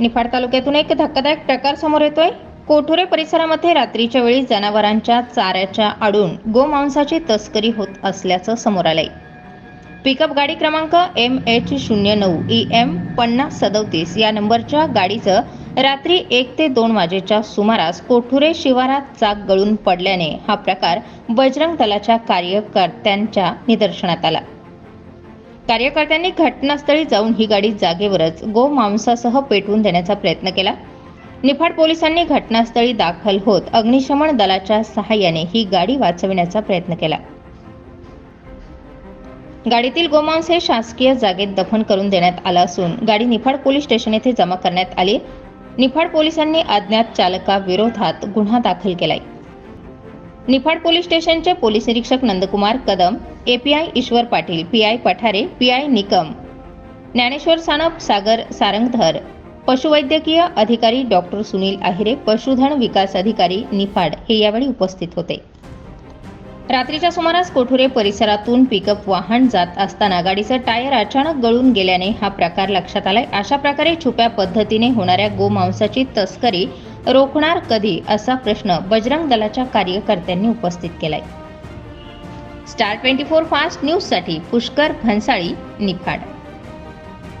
निफाड तालुक्यातून एक धक्कादायक प्रकार समोर येतोय. कोठुरे परिसरामध्ये रात्रीच्या वेळी जनावरांच्या चाऱ्याच्या आडून गोमांसाची तस्करी होत असल्याचं समोर आलंय. पिकअप गाडी क्रमांक एम एच शून्य नऊ ई एम पन्नास सदोतीस या नंबरच्या गाडीचं रात्री एक ते दोन वाजेच्या सुमारास कोठुरे शिवारात चाक गळून पडल्याने हा प्रकार बजरंग दलाच्या कार्यकर्त्यांच्या निदर्शनात आला. कार्यकर्त्यांनी घटनास्थळी जाऊन ही गाडी जागेवरच गोमांसासह पेटवून देण्याचा प्रयत्न केला. निफाड पोलिसांनी घटनास्थळी दाखल होत अग्निशमन दलाच्या सहाय्याने ही गाडी वाचविण्याचा प्रयत्न केला. गाडीतील गोमांस हे शासकीय जागेत दफन करून देण्यात आलं असून गाडी निफाड पोलीस स्टेशन येथे जमा करण्यात आली. निफाड पोलिसांनी अज्ञात चालकाविरोधात गुन्हा दाखल केलाय. निफाड पोलीस स्टेशनचे पोलीस निरीक्षक Nandkumar Kadam API Ishwar Patil PI Pathare PI Nikam Dnyaneshwar Sanap Sagar Sarangdhar पशुवैद्यकीय अधिकारी डॉक्टर सुनील आहिरे पशुधन विकास अधिकारी निफाड हे यावेळी उपस्थित होते. रात्रीच्या सुमारास कोठुरे परिसरातून पिकअप वाहन जात असताना गाडीचं टायर अचानक गळून गेल्याने हा प्रकार लक्षात आलाय. अशा प्रकारे छुप्या पद्धतीने होणाऱ्या गोमांसाची तस्करी रोखणार कधी असा प्रश्न बजरंग दलाच्या कार्यकर्त्यांनी उपस्थित केलाय. स्टार ट्वेंटी फोर फास्ट न्यूजसाठी पुष्कर भन्साळी निफाड.